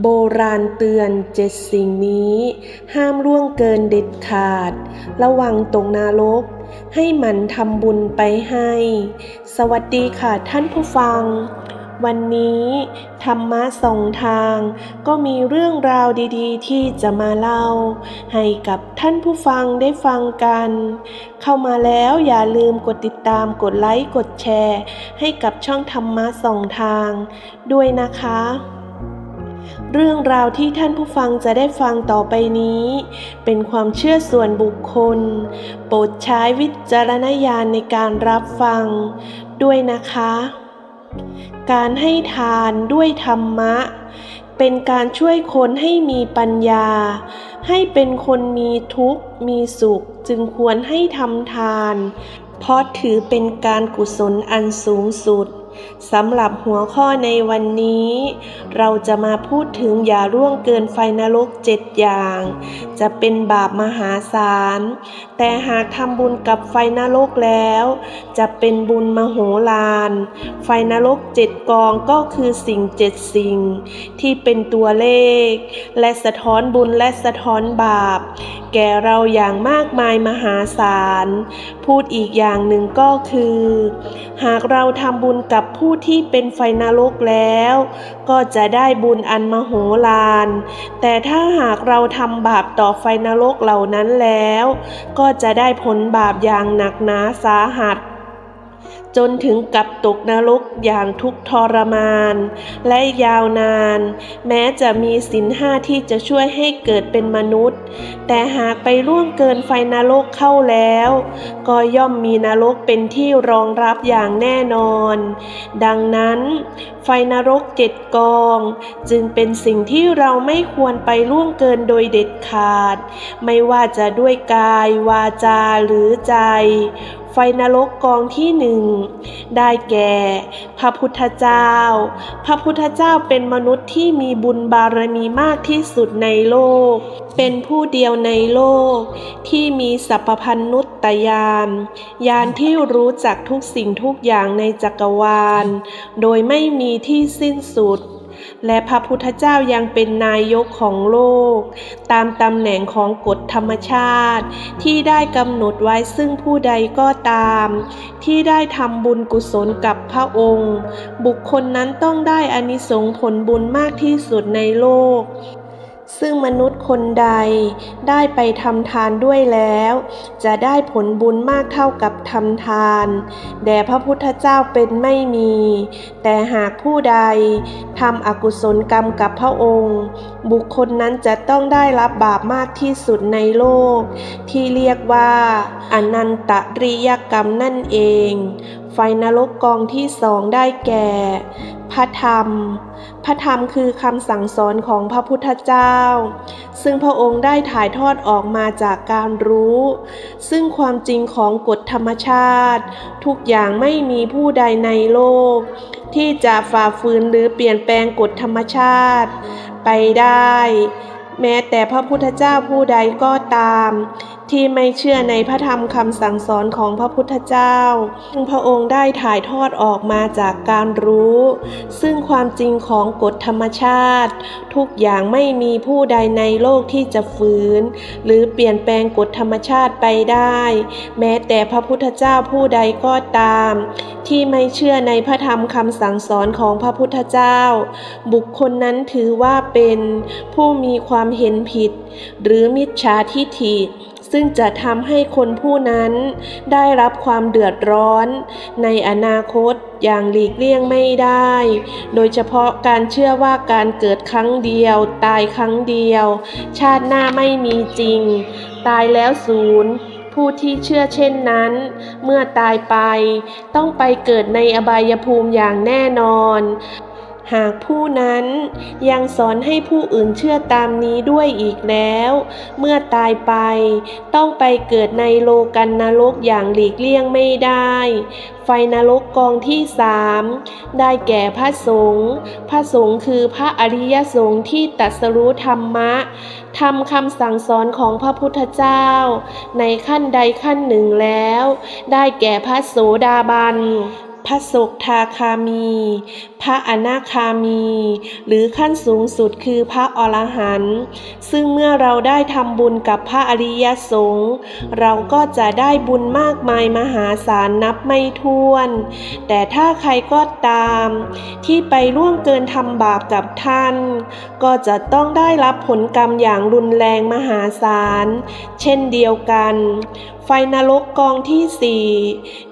โบราณเตือนเจ็ดสิ่งนี้ ห้ามล่วงเกินเด็ดขาด ระวังตกนรก ให้มันทำบุญไปให้ สวัสดีค่ะท่านผู้ฟัง วันนี้ธรรมะสองทาง ก็มีเรื่องราวดีๆ ที่จะมาเล่า ให้กับท่านผู้ฟังได้ฟังกัน เข้ามาแล้วอย่าลืมกดติดตามกดไลค์กดแชร์ ให้กับช่องธรรมะสองทาง ด้วยนะคะ เรื่องราวที่ท่านผู้ฟังจะได้ฟังต่อไปนี้ เป็นความเชื่อส่วนบุคคล โปรดใช้วิจารณญาณในการรับฟัง ด้วยนะคะ การให้ทานด้วยธรรมะ เป็นการช่วยคนให้มีปัญญา ให้เป็นคนมีทุกข์ มีสุข จึงควรให้ทำทาน เพราะถือเป็นการกุศลอันสูงสุด สำหรับหัวข้อในวันนี้ เราจะมาพูดถึงอย่าร่วงเกินไฟนรกเจ็ดอย่าง จะเป็นบาปมหาศาล แต่หากทำบุญกับไฟนรกแล้ว จะเป็นบุญมโหฬารไฟนรกเจ็ดกองก็คือสิ่งเจ็ดสิ่ง ที่เป็นตัวเลข และสะท้อนบุญและสะท้อนบาป แก่เราอย่างมากมายมหาศาล พูดอีกอย่างหนึ่งก็คือ หากเราทำบุญกับผู้ที่เป็นไฟนรกแล้ว ก็จะได้บุญอันมโหฬารแต่ถ้าหากเราทำบาปต่อไฟนรกเหล่านั้นแล้ว ก็จะได้ผลบาปอย่างหนักหนาสาหัส จนถึงกับตกนรกอย่างทุกทรมาน และยาวนาน แม้จะมีศีลห้าที่จะช่วยให้เกิดเป็นมนุษย์ แต่หากไปล่วงเกินไฟนรกเข้าแล้ว ก็ย่อมมีนรกเป็นที่รองรับอย่างแน่นอน ดังนั้น ไฟนรกเจ็ดกอง จึงเป็นสิ่งที่เราไม่ควรไปล่วงเกินโดยเด็ดขาด ไม่ว่าจะด้วยกายวาจาหรือใจ ไฟนรกกองที่หนึ่งได้แก่ พระพุทธเจ้า พระพุทธเจ้าเป็นมนุษย์ที่มีบุญบารมีมากที่สุดในโลก เป็นผู้เดียวในโลก ที่มีสัพพัญนุตตยานยานที่รู้จักทุกสิ่งทุกอย่างในจักรวาล โดยไม่มีที่สิ้นสุด และพระพุทธเจ้ายังเป็นนายกของโลก ตามตำแหน่งของกฎธรรมชาติ ที่ได้กำหนดไว้ซึ่งผู้ใดก็ตาม ที่ได้ทำบุญกุศลกับพระองค์ บุคคลนั้นต้องได้อานิสงส์ผลบุญมากที่สุดในโลก ซึ่งมนุษย์คนใดได้ไปทำทานด้วยแล้ว จะได้ผลบุญมากเท่ากับทำทาน แด่พระพุทธเจ้าเป็นไม่มี แต่หากผู้ใดทำอกุศลกรรมกับพระองค์ บุคคลนั้นจะต้องได้รับบาปมากที่สุดในโลก ที่เรียกว่า อนันตริยกรรมนั่นเอง ไฟนรกกองที่สองได้แก่ พระธรรม พระธรรมคือคำสั่งสอนของพระพุทธเจ้า ซึ่งพระองค์ได้ถ่ายทอดออกมาจากการรู้ ซึ่งความจริงของกฎธรรมชาติ ทุกอย่างไม่มีผู้ใดในโลก ที่จะฝ่าฝืนหรือเปลี่ยนแปลงกฎธรรมชาติ ไปได้ แม้แต่พระพุทธเจ้าผู้ใดก็ตาม ที่ไม่เชื่อในพระธรรมคำสั่งสอนของพระพุทธเจ้าซึ่งพระองค์ได้ถ่ายทอดออกมาจากการรู้ ซึ่งความจริงของกฎธรรมชาติ ทุกอย่างไม่มีผู้ใดในโลกที่จะฝืน หรือเปลี่ยนแปลงกฎธรรมชาติไปได้ แม้แต่พระพุทธเจ้าผู้ใดก็ตาม ที่ไม่เชื่อในพระธรรมคำสั่งสอนของพระพุทธเจ้า บุคคลนั้นถือว่าเป็นผู้มีความความเห็นผิด หรือมิจฉาทิฐิ ซึ่งจะทำให้คนผู้นั้นได้รับความเดือดร้อน ในอนาคตอย่างหลีกเลี่ยงไม่ได้ โดยเฉพาะการเชื่อว่าการเกิดครั้งเดียว ตายครั้งเดียว ชาติหน้าไม่มีจริง ตายแล้วศูนย์ผู้ที่เชื่อเช่นนั้น เมื่อตายไป ต้องไปเกิดในอบายภูมิอย่างแน่นอน หากผู้นั้นยังสอนให้ผู้อื่นเชื่อตามนี้ด้วยอีกแล้ว เมื่อตายไปต้องไปเกิดในโลกันนรกอย่างหลีกเลี่ยงไม่ได้ ไฟนรกกองที่สามได้แก่พระสงฆ์พระสงฆ์คือพระอริยสงฆ์ที่ตรัสรู้ธรรมะทำคำสั่งสอนของพระพุทธเจ้า ในขั้นใดขั้นหนึ่งแล้ว ได้แก่พระโสดาบัน พระสกทาคามี พระอนาคามี หรือขั้นสูงสุดคือพระอรหันต์ซึ่งเมื่อเราได้ทำบุญกับพระอริยสงฆ์เราก็จะได้บุญมากมายมหาศาลนับไม่ถ้วน แต่ถ้าใครก็ตาม ที่ไปล่วงเกินทำบาปกับท่าน ก็จะต้องได้รับผลกรรมอย่างรุนแรงมหาศาล เช่นเดียวกัน ไฟนรกกองที่สี่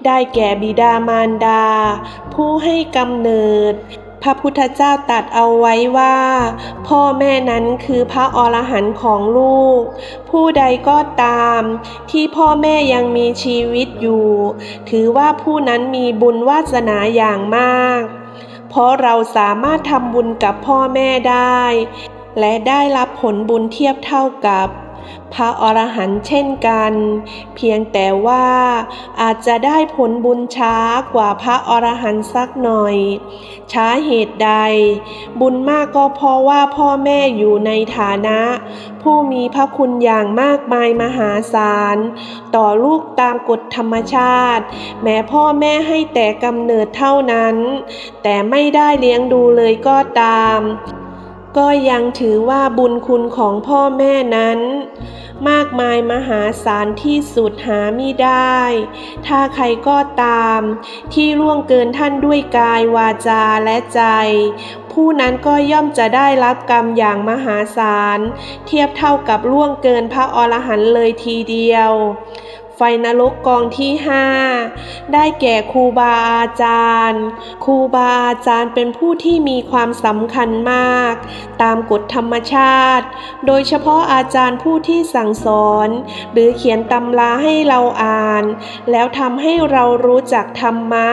ได้แก่บิดามารดาผู้ให้กำเนิด พระพุทธเจ้าตัดเอาไว้ว่า พ่อแม่นั้นคือพระอรหันต์ของลูก ผู้ใดก็ตาม ที่พ่อแม่ยังมีชีวิตอยู่ ถือว่าผู้นั้นมีบุญวาสนาอย่างมาก เพราะเราสามารถทำบุญกับพ่อแม่ได้ และได้รับผลบุญเทียบเท่ากับ พระอรหันต์เช่นกัน เพียงแต่ว่าอาจจะได้ผลบุญช้ากว่าพระอรหันต์สักหน่อย ช้าเหตุใด บุญมากก็เพราะว่าพ่อแม่อยู่ในฐานะ ผู้มีพระคุณอย่างมากมายมหาศาล ต่อลูกตามกฎธรรมชาติ แม้พ่อแม่ให้แต่กำเนิดเท่านั้น แต่ไม่ได้เลี้ยงดูเลยก็ตาม ก็ยังถือว่าบุญคุณของพ่อแม่นั้น มากมายมหาศาลที่สุดหาไมิได้ ถ้าใครก็ตาม ที่ล่วงเกินท่านด้วยกายวาจาและใจ ผู้นั้นก็ย่อมจะได้รับกรรมอย่างมหาศาล เทียบเท่ากับล่วงเกินพระอรหันต์เลยทีเดียว ฟนรกกองที่ห้าได้แก่ครูบาอาจารย์ ครูบาอาจารย์เป็นผู้ที่มีความสำคัญมาก ตามกฎธรรมชาติ โดยเฉพาะอาจารย์ผู้ที่สั่งสอน หรือเขียนตำราให้เราอ่าน แล้วทำให้เรารู้จักธรรมะ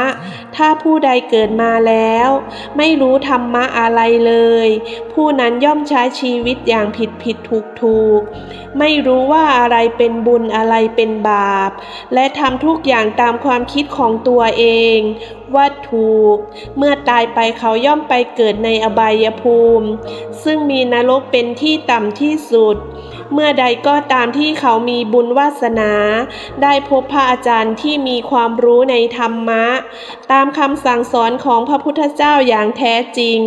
ถ้าผู้ใดเกิดมาแล้ว ไม่รู้ธรรมะอะไรเลย ผู้นั้นย่อมใช้ชีวิตอย่างผิดผิดถูกถูกไม่รู้ว่าอะไรเป็นบุญอะไรเป็นบาปและทำทุกอย่างตามความคิดของตัวเอง ว่าถูก เมื่อตายไปเขาย่อมไปเกิดในอบายภูมิ ซึ่งมีนรกเป็นที่ต่ำที่สุด เมื่อใดก็ตามที่เขามีบุญวาสนา ได้พบพระอาจารย์ที่มีความรู้ในธรรมะ ตามคำสั่งสอนของพระพุทธเจ้าอย่างแท้จริง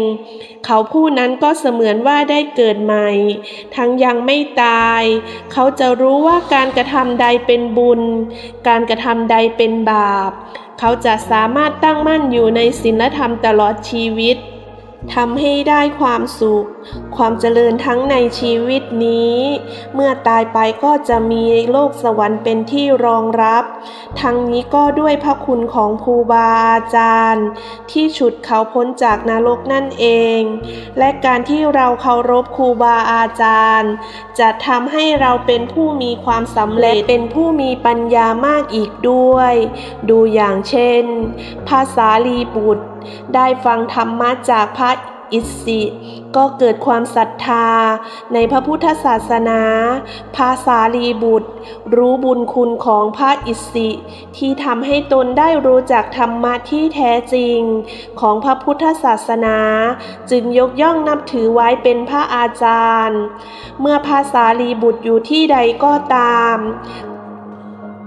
เขาผู้นั้นก็เสมือนว่าได้เกิดใหม่ ทั้งยังไม่ตาย เขาจะรู้ว่าการกระทำใดเป็นบุญการกระทำใดเป็นบาป เขาจะสามารถตั้งมั่นอยู่ในศีลธรรมตลอดชีวิตทำให้ได้ความสุขความเจริญทั้งในชีวิตนี้ เมื่อตายไปก็จะมีโลกสวรรค์เป็นที่รองรับ ทั้งนี้ก็ด้วยพระคุณของครูบาอาจารย์ ที่ฉุดเขาพ้นจากนรกนั่นเอง และการที่เราเคารพครูบาอาจารย์ จะทำให้เราเป็นผู้มีความสำเร็จเป็นผู้มีปัญญามากอีกด้วย ดูอย่างเช่น ภาษาลีบุตร ได้ฟังธรรมะจากพระ อิสิ ก็เกิดความศรัทธา ในพระพุทธศาสนา ภาษาลีบุตร รู้บุญคุณของพระอิสิ ที่ทำให้ตนได้รู้จักธรรมะที่แท้จริง ของพระพุทธศาสนา จึงยกย่องนับถือไว้เป็นพระอาจารย์ เมื่อภาษาลีบุตรอยู่ที่ใดก็ตาม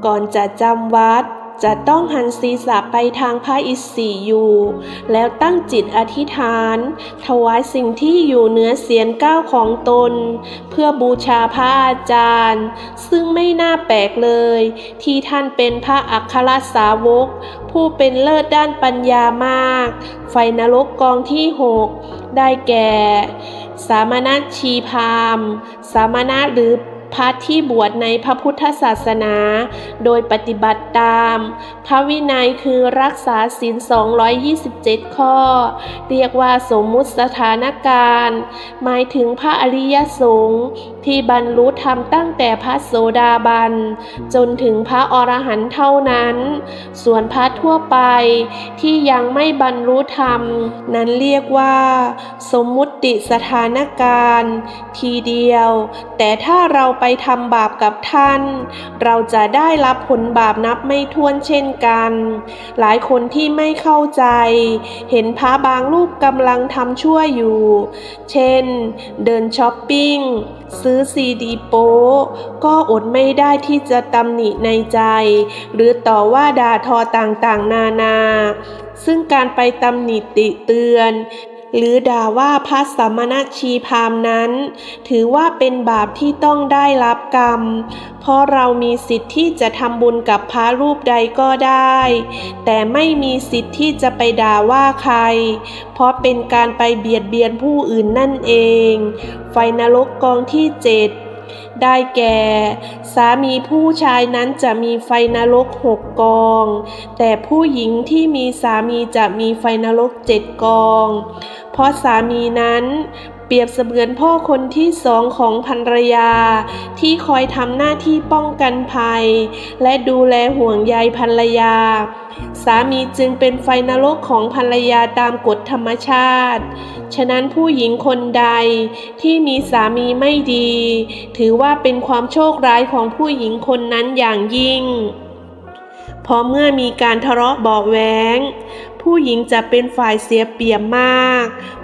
ก่อนจะจำวัด จะต้องหันศีรษะไปทางพระอิศรีอยู่ แล้วตั้งจิตอธิษฐาน ถวายสิ่งที่อยู่เหนือเสียนก้าวของตน เพื่อบูชาพระอาจารย์ ซึ่งไม่น่าแปลกเลย ที่ท่านเป็นพระอัครสาวก ผู้เป็นเลิศด้านปัญญามาก ไฟนรกกองที่หกได้แก่ สามณชีพาม สามณะหรือ พระที่บวชในพระพุทธศาสนา โดยปฏิบัติตาม พระวินัยคือรักษาศีล 227 ข้อ เรียกว่าสมมุติสถานการณ์ หมายถึงพระอริยสงฆ์ ที่บรรลุธรรมตั้งแต่พระโสดาบัน จนถึงพระอรหันต์เท่านั้น ส่วนพระทั่วไปที่ยังไม่บรรลุธรรม นั้นเรียกว่า สมมุติสถานการณ์ ทีเดียว แต่ถ้าเราไปไปทำบาปกับท่าน เราจะได้รับผลบาปนับไม่ถ้วนเช่นกัน หลายคนที่ไม่เข้าใจ เห็นพระบางรูปกำลังทำชั่วอยู่ เช่น เดินช้อปปิ้งซื้อซีดีโป๊ก็อดไม่ได้ที่จะตำหนิในใจ หรือต่อว่าด่าทอต่างๆ นานา ซึ่งการไปตำหนิติเตือน หรือด่าว่าพระสมณชีพามนั้น ถือว่าเป็นบาปที่ต้องได้รับกรรม เพราะเรามีสิทธิ์ที่จะทำบุญกับพระรูปใดก็ได้ แต่ไม่มีสิทธิ์ที่จะไปด่าว่าใคร เพราะเป็นการไปเบียดเบียนผู้อื่นนั่นเอง ไฟนรกกองที่เจ็ด ได้แก่ สามีผู้ชายนั้นจะมีไฟนรกหกกอง แต่ผู้หญิงที่มีสามีจะมีไฟนรกเจ็ดกอง เพราะสามีนั้น เปรียบเสมือนพ่อคนที่สองของภรรยา ที่คอยทำหน้าที่ป้องกันภัย และดูแลห่วงใยภรรยา สามีจึงเป็นไฟนรกของภรรยาตามกฎธรรมชาติ ฉะนั้นผู้หญิงคนใดที่มีสามีไม่ดี ถือว่าเป็นความโชคร้ายของผู้หญิงคนนั้นอย่างยิ่งเพราะเมื่อมีการทะเลาะเบาะแว้งผู้หญิงจะเป็นฝ่ายเสียเปรียบมาก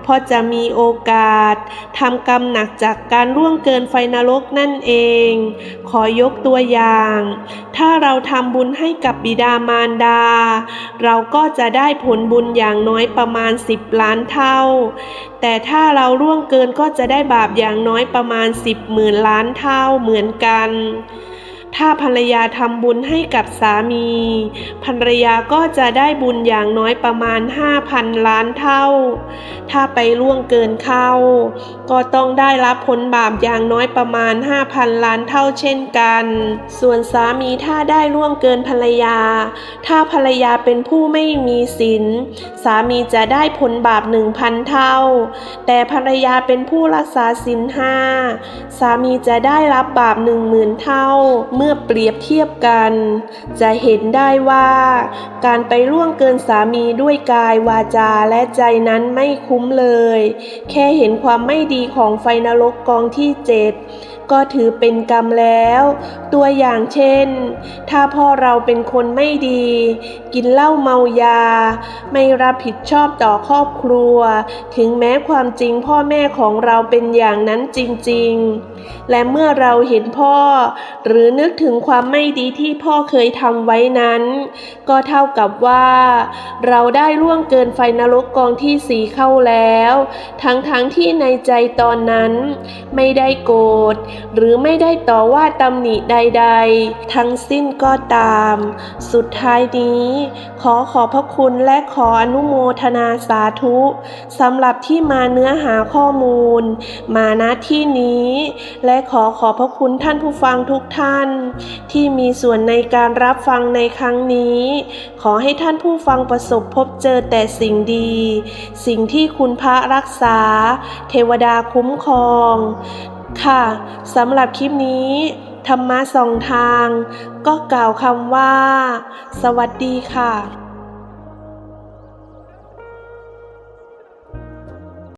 เพราะจะมีโอกาสทำกรรมหนักจากการล่วงเกินไฟนรกนั่นเอง ขอยกตัวอย่าง ถ้าเราทำบุญให้กับบิดามารดา เราก็จะได้ผลบุญอย่างน้อยประมาณ 10 ล้านเท่า แต่ถ้าเราล่วงเกินก็จะได้บาปอย่างน้อยประมาณ 10หมื่นล้านเท่าเหมือนกัน ถ้าภรรยาทำบุญให้กับสามี ภรรยาก็จะได้บุญอย่างน้อยประมาณ 5,000 ล้านเท่า ถ้าไปล่วงเกินเข้า ก็ต้องได้รับผลบาปอย่างน้อยประมาณ 5,000 ล้านเท่าเช่นกัน ส่วนสามีถ้าได้ล่วงเกินภรรยา ถ้าภรรยาเป็นผู้ไม่มีศีลสามีจะได้ผลบาป 1,000 เท่า แต่ภรรยาเป็นผู้รักษาศีลห้าสามีจะได้รับบาป 10,000 เท่าเมื่อเปรียบเทียบกัน จะเห็นได้ว่า การไปล่วงเกินสามีด้วยกายวาจาและใจนั้นไม่คุ้มเลย แค่เห็นความไม่ดีของไฟนรกกองที่เจ็ด ก็ถือเป็นกรรมแล้ว ตัวอย่างเช่น ถ้าพ่อเราเป็นคนไม่ดี กินเหล้าเมายา ไม่รับผิดชอบต่อครอบครัว ถึงแม้ความจริงพ่อแม่ของเราเป็นอย่างนั้นจริง ๆ และเมื่อเราเห็นพ่อ หรือนึกถึงความไม่ดีที่พ่อเคยทำไว้นั้น ก็เท่ากับว่า เราได้ล่วงเกินไฟนรกกองที่สีเข้าแล้ว ทั้งๆทที่ในใจตอนนั้น ไม่ได้โกรธหรือไม่ได้ต่อว่าตำหนิใดๆ ทั้งสิ้นก็ตาม สุดท้ายนี้ ขอขอบพระคุณและขออนุโมทนาสาธุสำหรับที่มาเนื้อหาข้อมูล มาณที่นี้ และขอขอบพระคุณท่านผู้ฟังทุกท่าน ที่มีส่วนในการรับฟังในครั้งนี้ ขอให้ท่านผู้ฟังประสบพบเจอแต่สิ่งดี สิ่งที่คุณพระรักษา เทวดาคุ้มครอง ค่ะสำหรับคลิปนี้ ธรรมะสองทาง ก็กล่าวคำว่า สวัสดีค่ะ